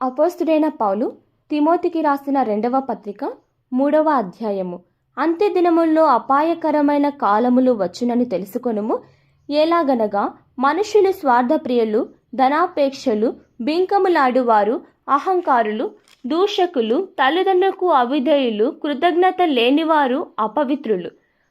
అపోస్తుడైన పౌలు తిమోతికి రాసిన రెండవ పత్రిక మూడవ అధ్యాయము. అంత్య దినముల్లో అపాయకరమైన కాలములు వచ్చునని తెలుసుకొనుము. ఎలాగనగా మనుషులు స్వార్థప్రియులు ధనాపేక్షలు బింకములాడువారు అహంకారులు దూషకులు తల్లిదండ్రులకు అవిధేయులు కృతజ్ఞత లేనివారు అపవిత్రులు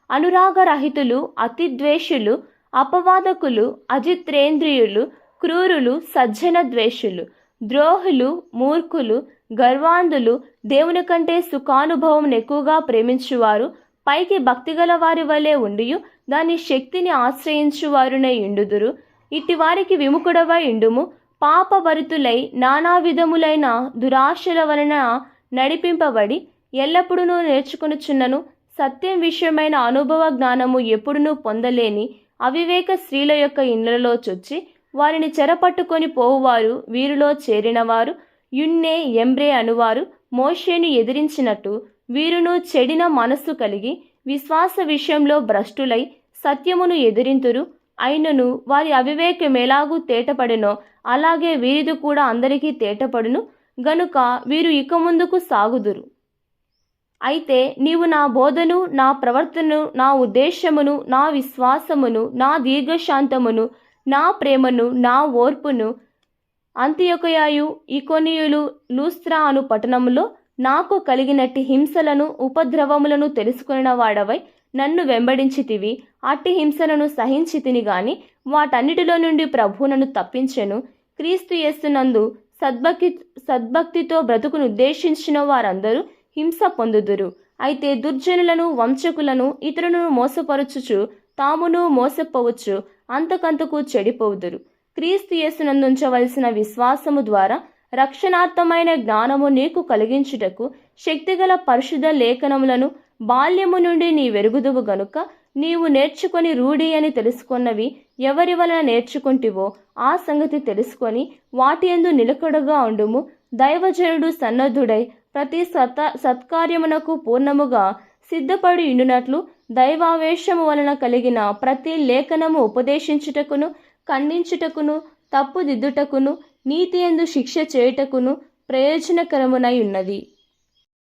అనురాగరహితులు అతిద్వేషులు అపవాదకులు అజిత్రేంద్రియులు క్రూరులు సజ్జన ద్వేషులు ద్రోహులు మూర్ఖులు గర్వాంధులు దేవుని కంటే సుఖానుభవం ఎక్కువగా ప్రేమించువారు పైకి భక్తిగల వారి వలె ఉండియు దాని శక్తిని ఆశ్రయించువారునై ఇండుదురు ఇట్టి వారికి విముఖుడవై ఇండుము పాపభరితులై నానా విధములైన దురాశల వలన నడిపింపబడి ఎల్లప్పుడూ నేర్చుకొనుచున్నను. సత్యం విషయమైన అనుభవ జ్ఞానము ఎప్పుడునూ పొందలేని అవివేక స్త్రీల యొక్క ఇండ్లలో చొచ్చి వారిని చెరపట్టుకొని పోవువారు వీరిలో చేరినవారు యున్నే ఎంబ్రే అనువారు మోషేను ఎదిరించినట్టు వీరును చెడిన మనస్సు కలిగి విశ్వాస విషయంలో భ్రష్టులై సత్యమును ఎదిరింతురు. అయినను వారి అవివేకం ఎలాగూ తేటపడెనో అలాగే వీరిది కూడా అందరికీ తేటపడును. గనుక వీరు ఇక ముందుకు సాగుదురు. అయితే నీవు నా బోధను నా ప్రవర్తనను నా ఉద్దేశమును నా విశ్వాసమును నా దీర్ఘశాంతమును నా ప్రేమను నా ఓర్పును అంత్యొకయాయు ఇకొనియులు లూస్త్రా అను పట్టణములో నాకు కలిగినట్టి హింసలను ఉపద్రవములను తెలుసుకున్న వాడవై నన్ను వెంబడించితివి. అట్టి హింసలను సహించి తిని గాని వాటన్నిటిలో నుండి ప్రభువునను తప్పించెను. క్రీస్తు యేస్తునందు సద్భక్తి సద్భక్తితో బ్రతుకును ఉద్దేశించిన వారందరూ హింస పొందుదురు. అయితే దుర్జనులను వంశకులను ఇతరులను మోసపరచుచు తామును మోసపోవచ్చు. అంతకంతకు చెడిపోవుదురు క్రీస్తు యేసునందుంచవలసిన విశ్వాసము ద్వారా రక్షణార్థమైన జ్ఞానము నీకు కలిగించుటకు శక్తిగల పరిశుద్ధ లేఖనములను బాల్యము నుండి నీ వెరుగుదువు గనుక నీవు నేర్చుకొని రూఢి అని తెలుసుకున్నవి ఎవరి వలన నేర్చుకుంటివో ఆ సంగతి తెలుసుకొని వాటి ఎందు నిలకడగా ఉండుము. దైవజనుడు సన్నద్ధుడై ప్రతి సత సత్కార్యమునకు పూర్ణముగా సిద్ధపడి ఉండునట్లు దైవావేశము వలన కలిగిన ప్రతి లేఖనము ఉపదేశించుటకును ఖండించుటకును తప్పుదిద్దుటకును నీతి ఎందు శిక్ష చేయుటకును ప్రయోజనకరమునై ఉన్నది.